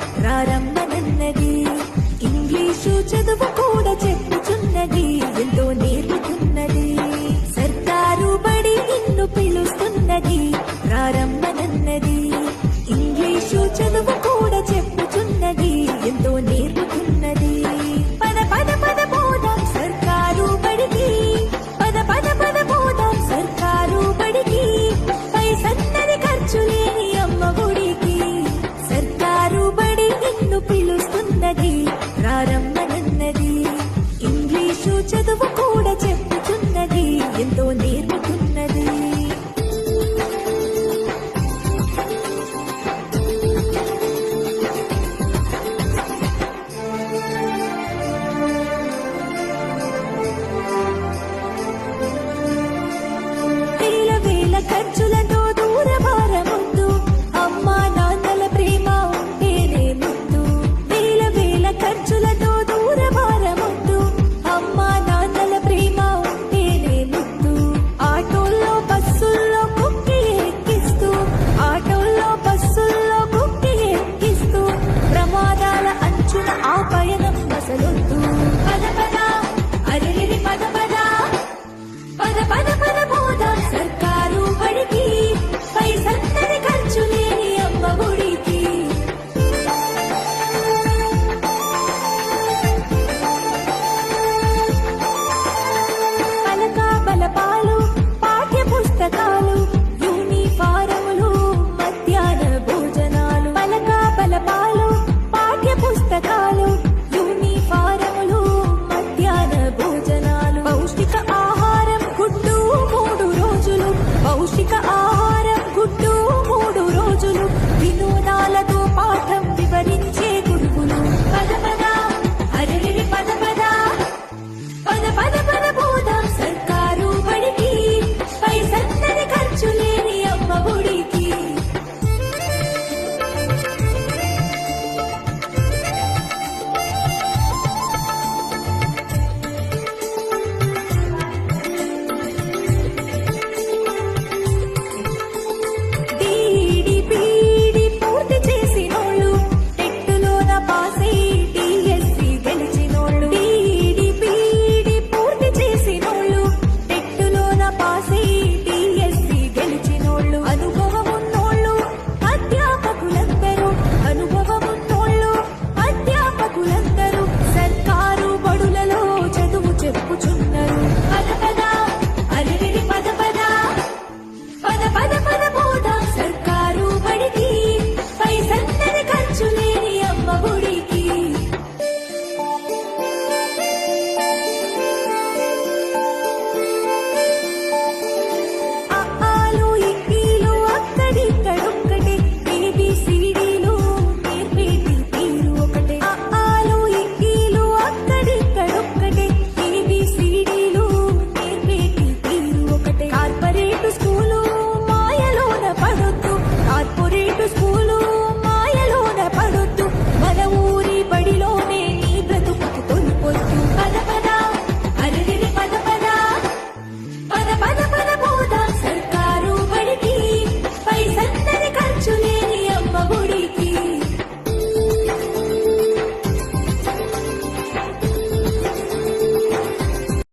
రమ్మన్నది head to టీకాలు యూనిఫారములు మధ్యాహ్న భోజనాలు. పౌష్టిక ఆహారం గుడ్డు మూడు రోజులు. పౌష్టిక